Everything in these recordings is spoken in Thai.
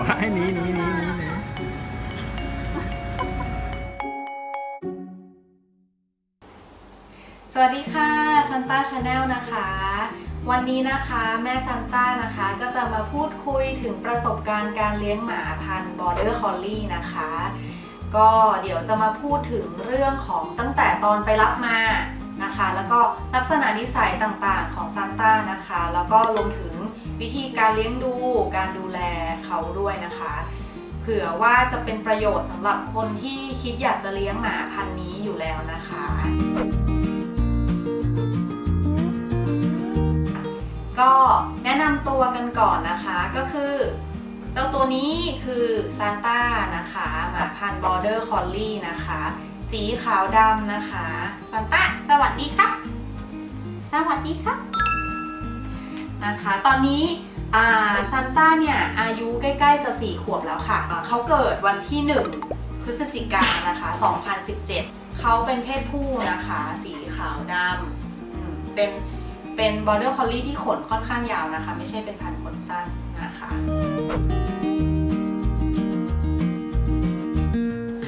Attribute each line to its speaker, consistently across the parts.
Speaker 1: ว้ายหนีหนีหนีหนีหนี
Speaker 2: สวัสดีค่ะซันต้าชาแนลนะคะ วันนี้นะคะแม่ซันต้านะคะก็จะมาพูดคุยถึงประสบการณ์การเลี้ยงหมาพันธุ์บอร์เดอร์คอลลี่นะคะ ก็เดี๋ยวจะมาพูดถึงเรื่องของตั้งแต่ตอนไปรับมานะคะ แล้วก็ลักษณะนิสัยต่างๆของซันต้านะคะ แล้วก็รวมถึงวิธีการเลี้ยงดู การดูแล เขาด้วยนะคะ เผื่อว่าจะเป็นประโยชน์สำหรับคนที่คิดอยากจะเลี้ยงหมาพันธุ์นี้อยู่แล้วนะคะ ก็แนะนำตัวกันก่อนนะคะก็คือเจ้าตัวนี้คือซานต้านะคะหมาพันธุ์บอร์เดอร์คอลลี่นะคะ สีขาวดำนะคะซานต้าสวัสดีครับ สวัสดีครับนะคะ ตอนนี้ อ่าซานต้าเนี่ยอายุใกล้ๆจะ 4 ขวบแล้วค่ะ เขาเกิดวันที่ 1 พฤศจิกายนนะคะ 2017 เขาเป็นเพศผู้นะคะ สีขาวดำเป็นเป็นบอ r เดอร์คอลลี่ที่ขนค่อนข้างยาวนะคะ ไม่ใช่เป็นพันขนสั้นนะคะ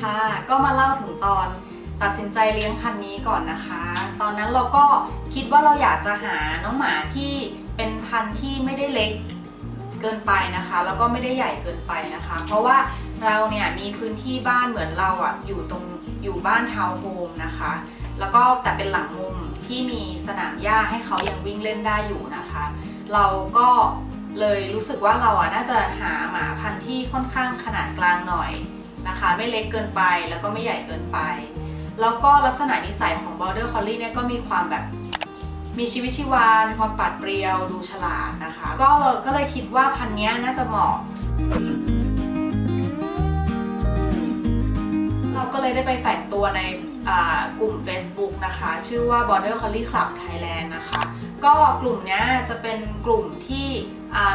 Speaker 2: ค่ะก็มาเล่าถึงตอนตัดสินใจเลี้ยงพันนี้ก่อนนะคะ ตอนนั้นเราก็คิดว่าเราอยากจะหาน้องหมาที่ เป็นพันธุ์ที่ไม่ได้เล็กเกินไปนะคะ แล้วก็ไม่ได้ใหญ่เกินไปนะคะ เพราะว่าเราเนี่ยมีพื้นที่บ้านเหมือนเราอะอยู่ตรงอยู่บ้านทาวน์โฮมนะคะ แล้วก็แต่เป็นหลังมุมที่มีสนามหญ้าให้เขายังวิ่งเล่นได้อยู่นะคะ เราก็เลยรู้สึกว่าเราอะน่าจะหาหมาพันธุ์ที่ค่อนข้างขนาดกลางหน่อยนะคะ ไม่เล็กเกินไปแล้วก็ไม่ใหญ่เกินไป แล้วก็ลักษณะนิสัยของ Border Collie เนี่ยก็มีความแบบ มีชีวิตชีวา มีความปราดเปรียว ดูฉลาดนะคะ ก็เลยก็เลยคิดว่าพันนี้น่าจะเหมาะ เราก็เลยได้ไปแฝงตัวในกลุ่ม Facebook นะคะ ชื่อว่า Border Collie Club Thailand นะคะ ก็กลุ่มนี้จะเป็นกลุ่มที่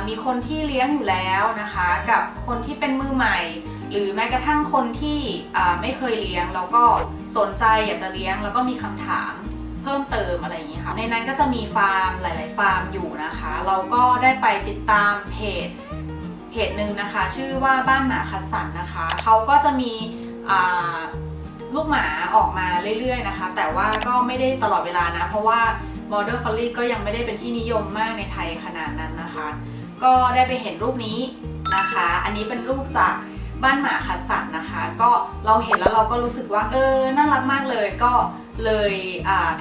Speaker 2: มีคนที่เลี้ยงอยู่แล้วนะคะ กับคนที่เป็นมือใหม่ หรือแม้กระทั่งคนที่ไม่เคยเลี้ยง แล้วก็สนใจอยากจะเลี้ยงแล้วก็มีคำถาม เพิ่มเติมอะไรอย่างนี้ค่ะในนั้นก็จะมีฟาร์มหลาย ๆ ฟาร์มอยู่นะคะ เราก็ได้ไปติดตามเพจเพจหนึ่งนะคะ ชื่อว่าบ้านหมาคัสสันนะคะเขาก็จะมีลูกหมาออกมาเรื่อย ๆ นะคะ แต่ว่าก็ไม่ได้ตลอดเวลานะ เพราะว่า Border Collie ก็ยังไม่ได้เป็นที่นิยมมากในไทยขนาดนั้นนะคะ ก็ได้ไปเห็นรูปนี้นะคะ อันนี้เป็นรูปจาก บ้านหมาคัสสันนะคะ ก็เราเห็นแล้วเราก็รู้สึกว่าเออน่ารักมากเลยก็เลย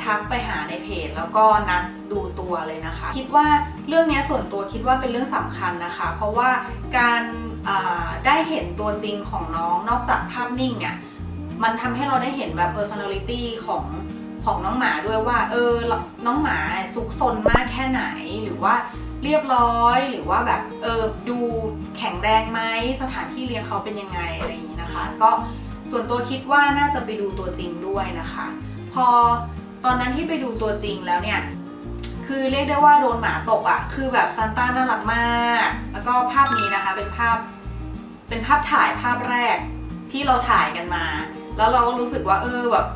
Speaker 2: ทักไปหาในเพจแล้วก็นัดดูตัวเลยนะคะ คิดว่าเรื่องนี้ส่วนตัวคิดว่าเป็นเรื่องสำคัญนะคะ เพราะว่าการได้เห็นตัวจริงของน้องนอกจากภาพนิ่งเนี่ยมันทำให้เราได้เห็นแบบ personality ของของน้องหมาด้วยว่าเออน้องหมาซุกซนมากแค่ไหนหรือว่า เรียบร้อยหรือว่าแบบเออดูแข็งแรงไหมสถานที่เลี้ยงเขาเป็นยังไงอะไรอย่างนี้นะคะ ก็ส่วนตัวคิดว่าน่าจะไปดูตัวจริงด้วยนะคะ พอตอนนั้นที่ไปดูตัวจริงแล้วเนี่ยคือเรียกได้ว่าโดนหมาตกอะ่ะคือแบบซันต้าน่ารักมาก แล้วก็ภาพนี้นะคะเป็นภาพเป็นภาพถ่ายภาพแรกที่เราถ่ายกันมา แล้วเราก็รู้สึกว่าเออแบบ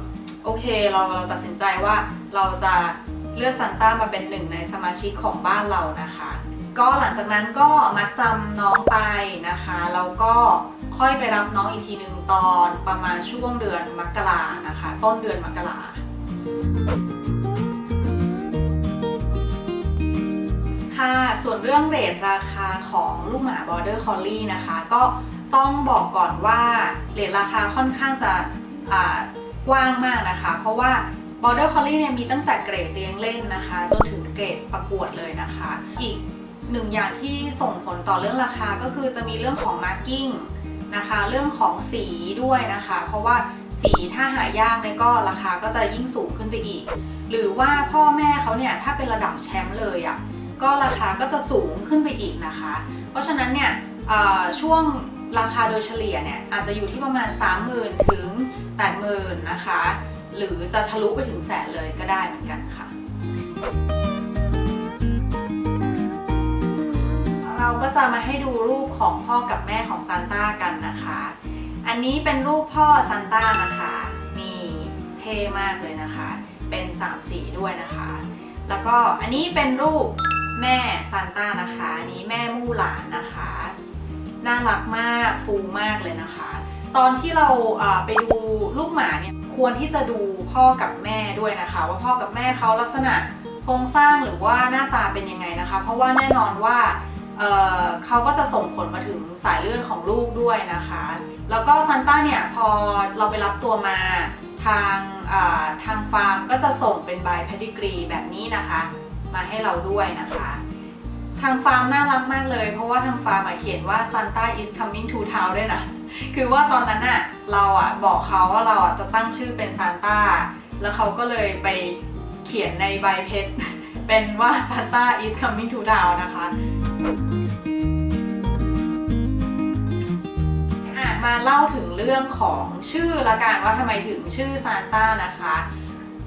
Speaker 2: โอเคเราเราตัดสินใจว่าเราจะ เลือกซันต้ามาเป็นหนึ่งในสมาชิกของบ้านเรานะคะ ก็หลังจากนั้นก็มัดจำน้องไปนะคะแล้วก็ค่อยไปรับน้องอีกทีหนึ่งตอนประมาณช่วงเดือนมกรานะคะ ต้นเดือนมกราค่ะ ส่วนเรื่องเรทราคาของลูกหมา Border Collie นะคะ ก็ต้องบอกก่อนว่าเรทราคาค่อนข้างจะกว้างมากนะคะ เพราะว่า Border Collie เนี่ยมีตั้งแต่เกรดเลี้ยงเล่นนะคะ จนถึงเกรดประกวดเลยนะคะ อีกหนึ่งอย่างที่ส่งผลต่อเรื่องราคาก็คือจะมีเรื่องของ marking นะคะ เรื่องของสีด้วยนะคะ เพราะว่าสีถ้าหายากเนี่ยก็ราคาก็จะยิ่งสูงขึ้นไปอีก หรือว่าพ่อแม่เขาเนี่ยถ้าเป็นระดับแชมป์เลยอะ่ะก็ราคาก็จะสูงขึ้นไปอีกนะคะ เพราะฉะนั้นเนี่ยช่วงราคาโดยเฉลี่ยเนี่ยอาจจะอยู่ที่ประมาณ 30,000 ถึง 80,000 นะคะ หรือจะทะลุไปถึงแสนเลยก็ได้เหมือนกันค่ะ เราก็จะมาให้ดูรูปของพ่อกับแม่ของซานต้ากันนะคะ อันนี้เป็นรูปพ่อซานต้านะคะนี่เท่มากเลยนะคะ เป็นสามสีด้วยนะคะ แล้วก็อันนี้เป็นรูปแม่ซานต้านะคะอันนี้แม่มู่หลานนะคะน่ารักมากฟูมากเลยนะคะ ตอนที่เราไปดูลูกหมาเนี่ย ควรที่จะดูพ่อกับแม่ด้วยนะคะ ว่าพ่อกับแม่เขาลักษณะโครงสร้างหรือว่าหน้าตาเป็นยังไงนะคะ เพราะว่าแน่นอนว่าเเขาก็จะส่งผลมาถึงสายเลือดของลูกด้วยนะคะ แล้วก็ซันต้าเนี่ยพอเราไปรับตัวมาทางทางฟาร์มก็จะส่งเป็นใบพดิกรีแบบนี้นะคะ มาให้เราด้วยนะคะ ทางฟาร์มน่ารักมากเลย เพราะว่าทางฟาร์มเขียนว่า Santa is coming to town ด้วยนะ คือว่าตอนนั้นอะเราอะบอกเขาว่าเราอะจะตั้งชื่อเป็นซานต้า แล้วเขาก็เลยไปเขียนในใบเพชรเป็นว่า Santa is coming to town นะคะอะมาเล่าถึงเรื่องของชื่อละกันว่าทำไมถึงชื่อซานต้านะคะ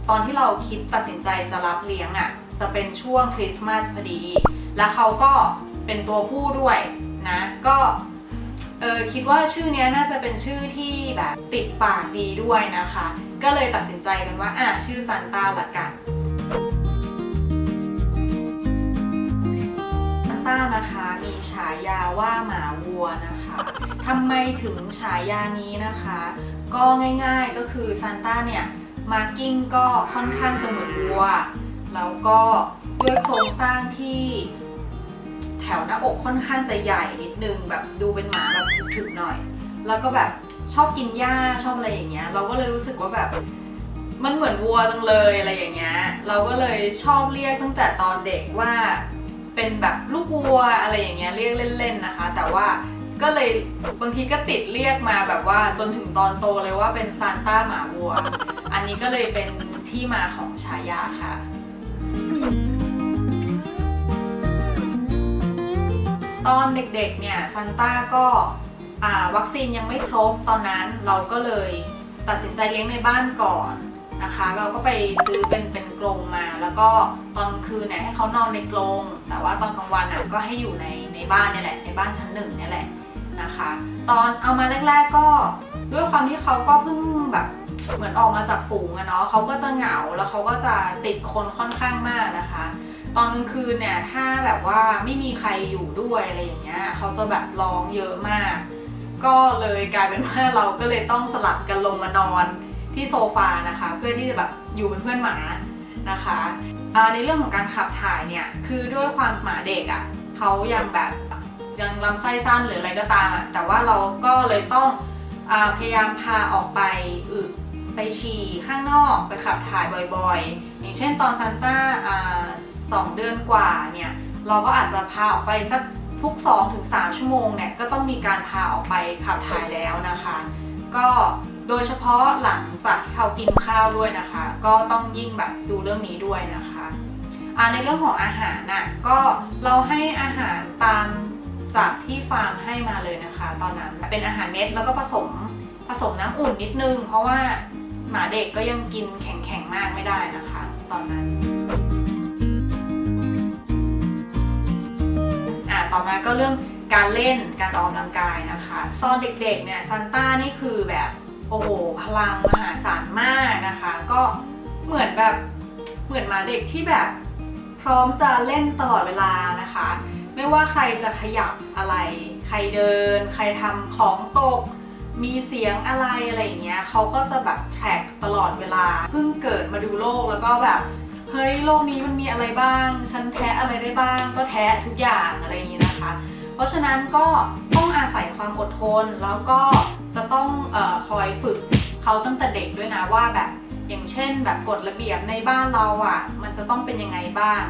Speaker 2: ตอนที่เราคิดตัดสินใจจะรับเลี้ยงอะ่ะจะเป็นช่วงคริสต์มาสพอดี แล้วเขาก็เป็นตัวผู้ด้วยนะ ก็ เออคิดว่าชื่อเนี้ยน่าจะเป็นชื่อที่แบบติดปากดีด้วยนะคะ ก็เลยตัดสินใจกันว่าอะชื่อซันต้าละกันซันต้านะคะมีฉายาว่าหมาวัวนะคะทำไมถึงฉายานี้นะคะ ก็ง่ายๆก็คือซันต้าเนี่ยมาร์กิ้งก็ค่อนข้างจะเหมือนวัว แล้วก็ด้วยโครงสร้างที่ แถวหน้าอกค่อนข้างจะใหญ่นิดนึงแบบดูเป็นหมาแบบถึกๆหน่อย แล้วก็แบบชอบกินหญ้าชอบอะไรอย่างเงี้ย เราก็เลยรู้สึกว่าแบบมันเหมือนวัวจังเลยอะไรอย่างเงี้ย เราก็เลยชอบเรียกตั้งแต่ตอนเด็กว่าเป็นแบบลูกวัวอะไรอย่างเงี้ยเรียกเล่นๆนะคะ แต่ว่าก็เลยบางทีก็ติดเรียกมาแบบว่าจนถึงตอนโตเลยว่าเป็นซานต้าหมาวัว อันนี้ก็เลยเป็นที่มาของฉายาค่ะ ตอนเด็กๆเนี่ยซันต้าก็วัคซีนยังไม่ครบตอนนั้นเราก็เลยตัดสินใจเลี้ยงในบ้านก่อนนะคะ เราก็ไปซื้อเป็นเป็นกรงมา แล้วก็ตอนกลางคืนเนี่ยให้เขานอนในกรงแต่ว่าตอนกลางวันอะก็ให้อยู่ในในบ้านนี่แหละในบ้านชั้นหนึ่งนี่แหละนะคะ ตอนเอามาแรกๆก็ด้วยความที่เขาก็เพิ่งแบบเหมือนออกมาจากฝูงอะเนาะเขาก็จะเหงาแล้วเขาก็จะติดคนค่อนข้างมากนะคะ ตอนกลางคืนเนี่ยถ้าแบบว่าไม่มีใครอยู่ด้วยอะไรอย่างเงี้ยเขาจะแบบร้องเยอะมาก ก็เลยกลายเป็นว่าเราก็เลยต้องสลับกันลงมานอนที่โซฟานะคะ เพื่อที่จะแบบอยู่เป็นเพื่อนหมานะคะในเรื่องของการขับถ่ายเนี่ยคือด้วยความหมาเด็กอะ่ะเขายังแบบยังลำไส้สั้นหรืออะไรก็ตามอะ่ะแต่ว่าเราก็เลยต้องอพยายามพาออกไปอึไปฉี่ข้างนอกไปขับถ่ายบ่อยๆ อย่างเช่นตอนซันต้า อ่าสองเดือนกว่าเนี่ยเราก็อาจจะพาออกไปสักทุก 2-3 ชั่วโมงเนี่ยก็ต้องมีการพาออกไปขับถ่ายแล้วนะคะ ก็โดยเฉพาะหลังจากที่เขากินข้าวด้วยนะคะ ก็ต้องยิ่งแบบดูเรื่องนี้ด้วยนะคะอ่าในเรื่องของอาหารน่ะก็เราให้อาหารตามจากที่ฟาร์มให้มาเลยนะคะ ตอนนั้นเป็นอาหารเม็ดแล้วก็ผสมผสมน้ำอุ่นนิดนึง เพราะว่าหมาเด็กก็ยังกินแข็งๆมากไม่ได้นะคะ ตอนนั้น ต่อมาก็เรื่องการเล่นการออกกำลังกายนะคะ ตอนเด็กๆเนี่ยซันต้านี่คือแบบโอ้โหพลังมหาศาลมากนะคะ ก็เหมือนแบบเหมือนมาเด็กที่แบบพร้อมจะเล่นตลอดเวลานะคะ ไม่ว่าใครจะขยับอะไร ใครเดิน ใครทำของตก มีเสียงอะไรอะไรอย่างเงี้ยเขาก็จะแบบแท็กตลอดเวลาเพิ่งเกิดมาดูโลกแล้วก็แบบ เฮ้ยโลกนี้มันมีอะไรบ้าง ฉันแทะอะไรได้บ้าง ก็แทะทุกอย่างอะไรอย่างนี้นะคะ เพราะฉะนั้นก็ต้องอาศัยความอดทน แล้วก็จะต้องออคอยฝึกเขาตั้งแต่เด็กด้วยนะว่าแบบอย่างเช่น แบบกฎระเบียบในบ้านเราอะ่ะ มันจะต้องเป็นยังไงบ้าง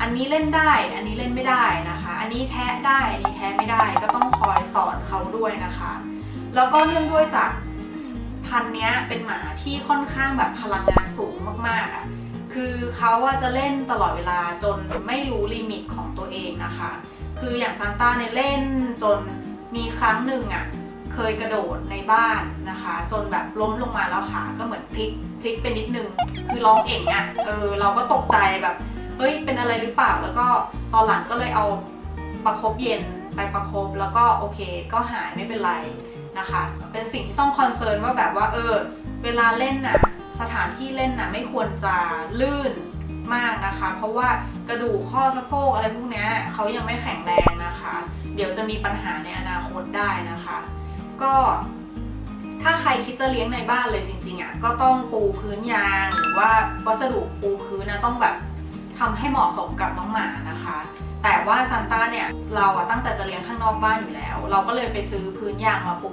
Speaker 2: อันนี้เล่นได้ อันนี้เล่นไม่ได้นะคะ อันนี้แทะได้ อันนี้แทะไม่ได้ ก็ต้องคอยสอนเขาด้วยนะคะ แล้วก็เนื่องด้วยจากพันเนี้ยเป็นหมาที่ค่อนข้างแบบพลังงานสูงมากๆอะ่ะ คือเขาว่าจะเล่นตลอดเวลาจนไม่รู้ลิมิตของตัวเองนะคะ คืออย่างซานต้าเนี่ยเล่นจนมีครั้งหนึ่งอะ่ะเคยกระโดดในบ้านนะคะ จนแบบล้มลงมาแล้วขาก็เหมือนพลิกพลิกไปนิดนึง คือร้องเอ่งอะ่ะเออเราก็ตกใจแบบเฮ้ยเป็นอะไรหรือเปล่าแล้วก็ตอนหลังก็เลยเอาประคบเย็นไปประคบแล้วก็โอเคก็หายไม่เป็นไรนะคะ เป็นสิ่งที่ต้องคอนเซิร์นว่าแบบว่าเออเวลาเล่นน่ะ สถานที่เล่นน่ะไม่ควรจะลื่นมากนะคะ เพราะว่ากระดูกข้อสะโพกอะไรพวกนี้เขายังไม่แข็งแรงนะคะ เดี๋ยวจะมีปัญหาในอนาคตได้นะคะ ก็ถ้าใครคิดจะเลี้ยงในบ้านเลยจริงๆอะก็ต้องปูพื้นยางหรือว่าวัสดุปูพื้นนะต้องแบบทำให้เหมาะสมกับน้องหมานะคะ แต่ว่าซันต้าเนี่ยเราอะตั้งใจจะเลี้ยงข้างนอกบ้านอยู่แล้ว เราก็เลยไปซื้อพื้นยางมาปู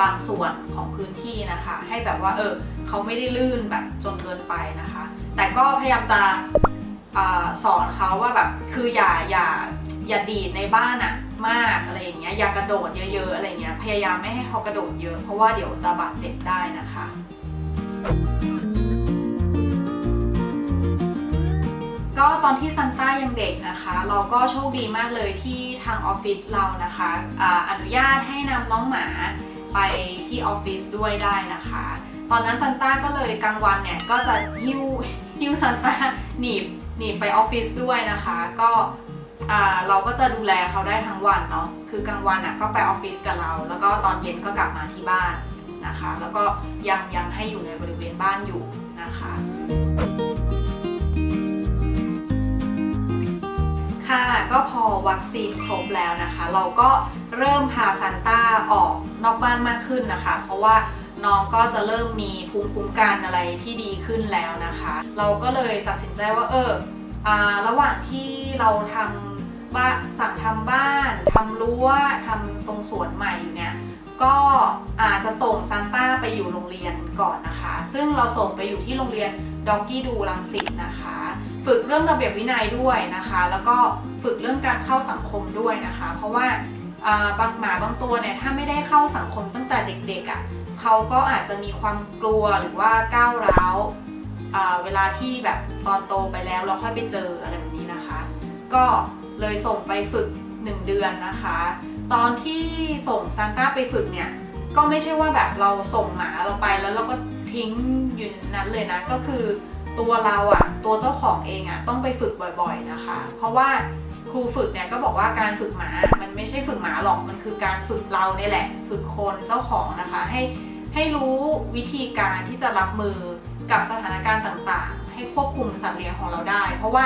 Speaker 2: บางส่วนของพื้นที่นะคะ ให้แบบว่าเออเขาไม่ได้ลื่นแบบจนเกินไปนะคะ แต่ก็พยายามจะอสอนเขาว่าแบบคืออย่าอย่าอย่าดีดในบ้านอะมากอะไรอย่างเงี้ยอย่ากระโดดเยอะๆอะไรเงี้ยพยายามไม่ให้เขากระโดดเยอะเพราะว่าเดี๋ยวจะบาดเจ็บได้นะคะก็ตอนที่ซันต้ายังเด็กนะคะ เราก็โชคดีมากเลยที่ทางออฟฟิศเรานะคะออนุญาตให้นำน้องหมา ไปที่ออฟฟิศด้วยได้นะคะ ตอนนั้นซันต้าก็เลยกลางวันเนี่ยก็จะหิ้วหิ้วซันต้าหนีบหนีบไปออฟฟิศด้วยนะคะ ก็เราก็จะดูแลเขาได้ทั้งวันเนาะคือกลางวันอะก็ไปออฟฟิศกับเรา แล้วก็ตอนเย็นก็กลับมาที่บ้านนะคะ แล้วก็ยังยังให้อยู่ในบริเวณบ้านอยู่นะคะค่ะก็พอวัคซีนครบแล้วนะคะ เราก็ เริ่มพาซันต้าออกนอกบ้านมากขึ้นนะคะ เพราะว่าน้องก็จะเริ่มมีภูมิคุ้มกันอะไรที่ดีขึ้นแล้วนะคะ เราก็เลยตัดสินใจว่าเอออระหว่างที่เราทำบ้านสั่งทำบ้านทำรั้วทำตรงสวนใหม่อยู่เนี่ยก็อาจจะส่งซันต้าไปอยู่โรงเรียนก่อนนะคะ ซึ่งเราส่งไปอยู่ที่โรงเรียนด็อกกี้ดูลังสิตนะคะ ฝึกเรื่องระเบียบวินัยด้วยนะคะ แล้วก็ฝึกเรื่องการเข้าสังคมด้วยนะคะ เพราะว่า บางหมาบางตัวเนี่ยถ้าไม่ได้เข้าสังคมตั้งแต่เด็กๆอะ่ะเขาก็อาจจะมีความกลัวหรือว่าก้าวร้าวเวลาที่แบบตอนโตไปแล้วเราค่อยไปเจออะไรแบบนี้นะคะ ก็เลยส่งไปฝึก 1 เดือนนะคะ ตอนที่ส่งซานต้าไปฝึกเนี่ยก็ไม่ใช่ว่าแบบเราส่งหมาเราไปแล้วเราก็ทิ้งอยู่นั้นเลยนะก็คือตัวเราอะตัวเจ้าของเองอะต้องไปฝึกบ่อยๆนะคะ เพราะว่า ครูฝึกเนี่ยก็บอกว่าการฝึกหมา มันไม่ใช่ฝึกหมาหรอก มันคือการฝึกเราเนี่ยแหละ ฝึกคนเจ้าของนะคะ ให้ให้รู้วิธีการที่จะรับมือกับสถานการณ์ต่างๆ ให้ควบคุมสัตว์เลี้ยงของเราได้ เพราะว่า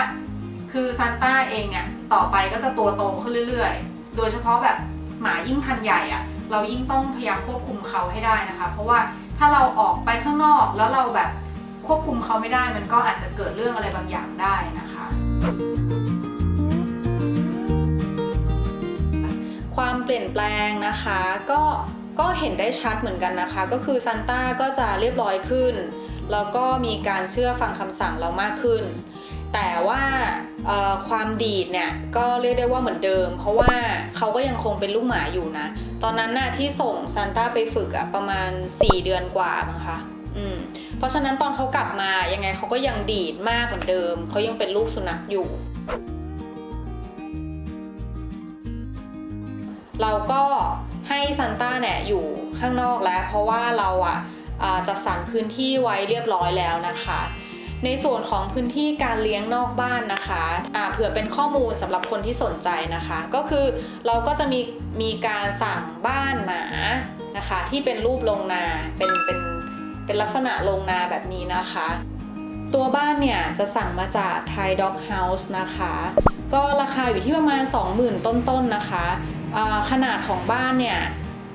Speaker 2: คือซานต้าเองเนี่ยต่อไปก็จะตัวโตขึ้นเรื่อยๆ โดยเฉพาะแบบหมายิ่งพันใหญ่อะเรายิ่งต้องพยายามควบคุมเขาให้ได้นะคะ เพราะว่าถ้าเราออกไปข้างนอกแล้วเราแบบควบคุมเขาไม่ได้ มันก็อาจจะเกิดเรื่องอะไรบางอย่างได้นะคะ ความเปลี่ยนแปลงนะคะ ก็ก็เห็นได้ชัดเหมือนกันนะคะ ก็คือซันต้าก็จะเรียบร้อยขึ้น แล้วก็มีการเชื่อฟังคำสั่งเรามากขึ้น แต่ว่าความดีดเนี่ยก็เรียกได้ว่าเหมือนเดิม เพราะว่าเขาก็ยังคงเป็นลูกหมาอยู่นะ ตอนนั้นน่ะที่ส่งซันต้าไปฝึกอะประมาณ 4 เดือนกว่ามั้งคะอืมเพราะฉะนั้นตอนเขากลับมายังไงเขาก็ยังดีดมากเหมือนเดิม เขายังเป็นลูกสุนัขอยู่ เราก็ให้ซันต้าเนี่ยอยู่ข้างนอกแล้ว เพราะว่าเราอะอ่าจัดสรรพื้นที่ไว้เรียบร้อยแล้วนะคะ ในส่วนของพื้นที่การเลี้ยงนอกบ้านนะคะอ่าเผื่อเป็นข้อมูลสำหรับคนที่สนใจนะคะ ก็คือเราก็จะมีมีการสั่งบ้านหมานะคะ ที่เป็นรูปโรงนาเป็นเป็นเป็นลักษณะโรงนาแบบนี้นะคะ ตัวบ้านเนี่ยจะสั่งมาจาก Thai Dog House นะคะ ก็ราคาอยู่ที่ประมาณ 20,000 ต้นๆนนะคะ ขนาดของบ้านเนี่ย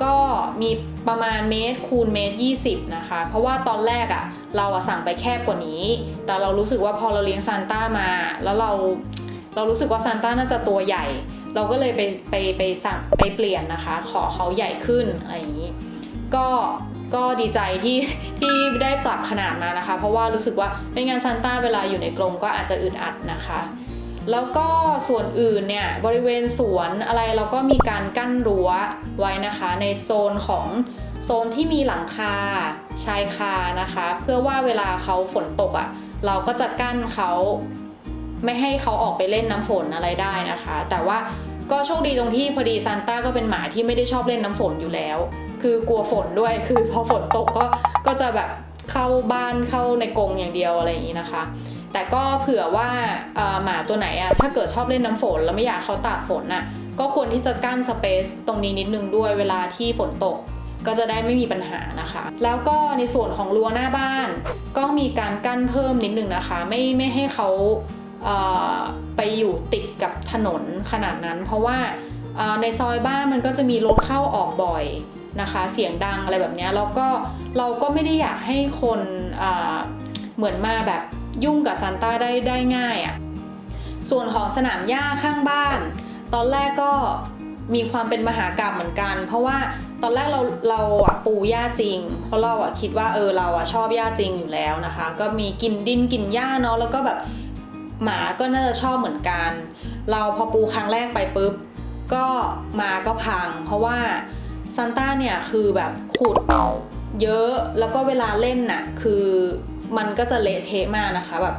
Speaker 2: ก็มีประมาณเมตรคูณเมตร 20 นะคะ เพราะว่าตอนแรกอะ่ะเราอะสั่งไปแคบกว่านี้ แต่เรารู้สึกว่าพอเราเลี้ยงซานต้ามา แล้วเราเรารู้สึกว่าซานต้าน่าจะตัวใหญ่ เราก็เลยไปไปไปสั่งไปเปลี่ยนนะคะ ขอเขาใหญ่ขึ้นอะไรอย่างนี้ ก็ก็ดีใจที่ที่ได้ปรับขนาดมานะคะ เพราะว่ารู้สึกว่าไม่งั้นซานต้าเวลาอยู่ในกรงก็อาจจะอึดอัดนะคะ แล้วก็ส่วนอื่นเนี่ยบริเวณสวนอะไรเราก็มีการกั้นรั้วไว้นะคะ ในโซนของโซนที่มีหลังคาชายคานะคะ เพื่อว่าเวลาเขาฝนตกอะ่ะเราก็จะกั้นเขาไม่ให้เขาออกไปเล่นน้ำฝนอะไรได้นะคะ แต่ว่าก็โชคดีตรงที่พอดีซานต้าก็เป็นหมาที่ไม่ได้ชอบเล่นน้ำฝนอยู่แล้ว คือกลัวฝนด้วยคือพอฝนตกก็ก็จะแบบเข้าบ้านเข้าในกรงอย่างเดียวอะไรอย่างนี้นะคะ แต่ก็เผื่อว่าหมาตัวไหนอะถ้าเกิดชอบเล่นน้ำฝนแล้วไม่อยากเขาตากฝนน่ะก็ควรที่จะกั้นสเปซตรงนี้นิดนึงด้วยเวลาที่ฝนตก ก็จะได้ไม่มีปัญหานะคะ แล้วก็ในส่วนของรั้วหน้าบ้าน ก็มีการกั้นเพิ่มนิดนึงนะคะ ไม่ไม่ให้เขาเอ่อไปอยู่ติดกับถนนขนาดนั้น เพราะว่าาในซอยบ้านมันก็จะมีรถเข้าออกบ่อยนะคะ เสียงดังอะไรแบบนี้แล้วก็เราก็ไม่ได้อยากให้คนเหมือนมาแบบ ยุ่งกับซานต้าได้ได้ง่ายอะ่ะส่วนของสนามหญ้าข้างบ้าน ตอนแรกก็มีความเป็นมหากรรมเหมือนกัน เพราะว่าตอนแรกเราเราอะปูหญ้าจริง เพราะเราอะคิดว่าเออเราอะชอบหญ้าจริงอยู่แล้วนะคะ ก็มีกินดินกินหญ้าเนาะแล้วก็แบบหมาก็น่าจะชอบเหมือนกัน เราพอปูครั้งแรกไปปุ๊บก็มาก็พัง เพราะว่าซันต้าเนี่ยคือแบบขุดเยอะแล้วก็เวลาเล่นน่ะคือ มันก็จะเละเทะมากนะคะแบบ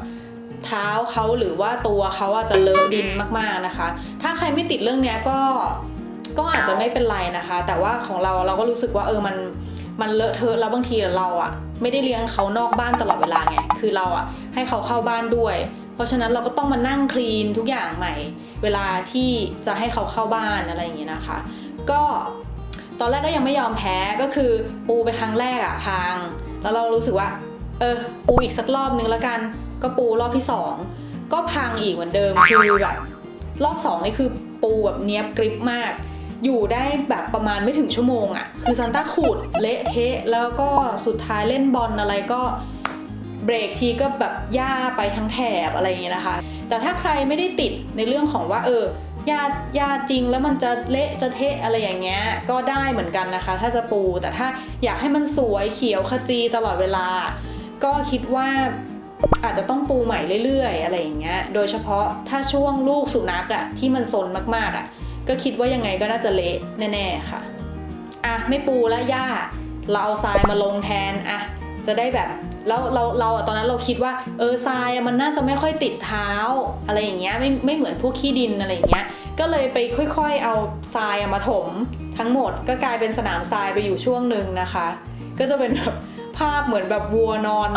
Speaker 2: เท้าเขาหรือว่าตัวเขาอะจะเลอะดินมากๆนะคะ ถ้าใครไม่ติดเรื่องเนี้ยก็ก็อาจจะไม่เป็นไรนะคะ แต่ว่าของเราเราก็รู้สึกว่าเออมันมันเลอะเทอะแล้วบางทีเราอะไม่ได้เลี้ยงเขานอกบ้านตลอดเวลาไงคือเราอะให้เขาเข้าบ้านด้วย เพราะฉะนั้นเราก็ต้องมานั่งคลีนทุกอย่างใหม่ เวลาที่จะให้เขาเข้าบ้านอะไรอย่างเงี้ยนะคะ ก็ตอนแรกก็ยังไม่ยอมแพ้ก็คือปูไปครั้งแรกอะพัง แล้วเรารู้สึกว่า เออปูอีกสักรอบนึงแล้วกัน ก็ปูรอบที่สองก็พังอีกเหมือนเดิมคือแบบรอบสองนี่คือปูแบบเนี้ยบกริบมาก อยู่ได้แบบประมาณไม่ถึงชั่วโมงอะคือซันต้าขูดเละเทะแล้วก็สุดท้ายเล่นบอลอะไรก็เบรกทีก็แบบย่าไปทั้งแถบอะไรอย่างเงี้ยนะคะ แต่ถ้าใครไม่ได้ติดในเรื่องของว่าเออยาญาจริงแล้วมันจะเละจะเทะอะไรอย่างเงี้ยก็ได้เหมือนกันนะคะ ถ้าจะปูแต่ถ้าอยากให้มันสวยเขียวขจีตลอดเวลา ก็คิดว่าอาจจะต้องปูใหม่เรื่อยๆ อะไรอย่างเงี้ย โดยเฉพาะถ้าช่วงลูกสุนัขอะที่มันซนมากๆอะก็คิดว่ายังไงก็น่าจะเละแน่ๆค่ะ อะไม่ปูแล้วย่า เราเอาทรายมาลงแทนอะจะได้แบบแล้วเราเราอะตอนนั้นเราคิดว่าเออทรายมันน่าจะไม่ค่อยติดเท้าอะไรอย่างเงี้ยไม่ไม่เหมือนพวกขี้ดินอะไรอย่างเงี้ย ก็เลยไปค่อย ๆ เอาทรายมาถมทั้งหมดก็กลายเป็นสนามทรายไปอยู่ช่วงหนึ่งนะคะ ก็จะเป็นแบบ ภาพเหมือนแบบวัวนอน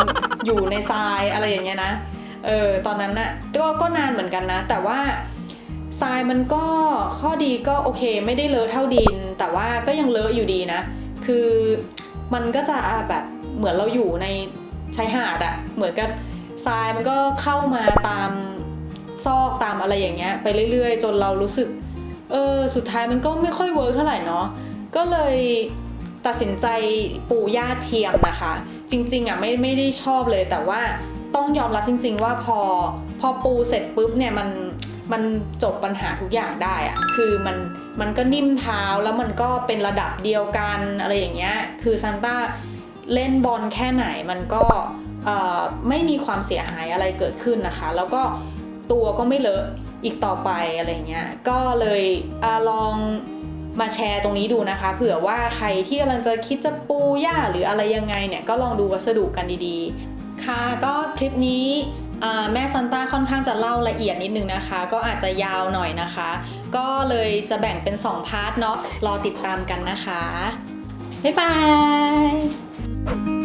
Speaker 2: อยู่ในทรายอะไรอย่างเงี้ยนะ เออตอนนั้นน่ะก็ก็นานเหมือนกันนะ แต่ว่าทรายมันก็ข้อดีก็โอเคไม่ได้เลอะเท่าดิน แต่ว่าก็ยังเลอะอยู่ดีนะ คือมันก็จะแบบเหมือนเราอยู่ในชายหาดอะเหมือนกับทรายมันก็เข้ามาตามซอกตามอะไรอย่างเงี้ยไปเรื่อยๆ จนเรารู้สึก เออ สุดท้ายมันก็ไม่ค่อยเวิร์กเท่าไหร่เนาะก็เลย ตัดสินใจปูหญ้าเทียมนะคะ จริงๆอะไม่ไม่ได้ชอบเลยแต่ว่าต้องยอมรับจริง ๆ ว่าพอพอปูเสร็จปุ๊บเนี่ยมันมันจบปัญหาทุกอย่างได้อะคือมันมันก็นิ่มเท้าแล้วมันก็เป็นระดับเดียวกันอะไรอย่างเงี้ย คือซันต้าเล่นบอลแค่ไหนมันก็ไม่มีความเสียหายอะไรเกิดขึ้นนะคะ แล้วก็ตัวก็ไม่เลอะอีกต่อไปอะไรเงี้ย ก็เลยอลอง มาแชร์ตรงนี้ดูนะคะ เผื่อว่าใครที่กำลังจะคิดจะปูหญ้าหรืออะไรยังไงเนี่ยก็ลองดูวัสดุกันดีๆ ค่ะก็คลิปนี้แม่ซันต้าค่อนข้างจะเล่าละเอียดนิดนึงนะคะ ก็อาจจะยาวหน่อยนะคะ ก็เลยจะแบ่งเป็น 2 พาร์ทเนาะรอติดตามกันนะคะ บ๊ายบาย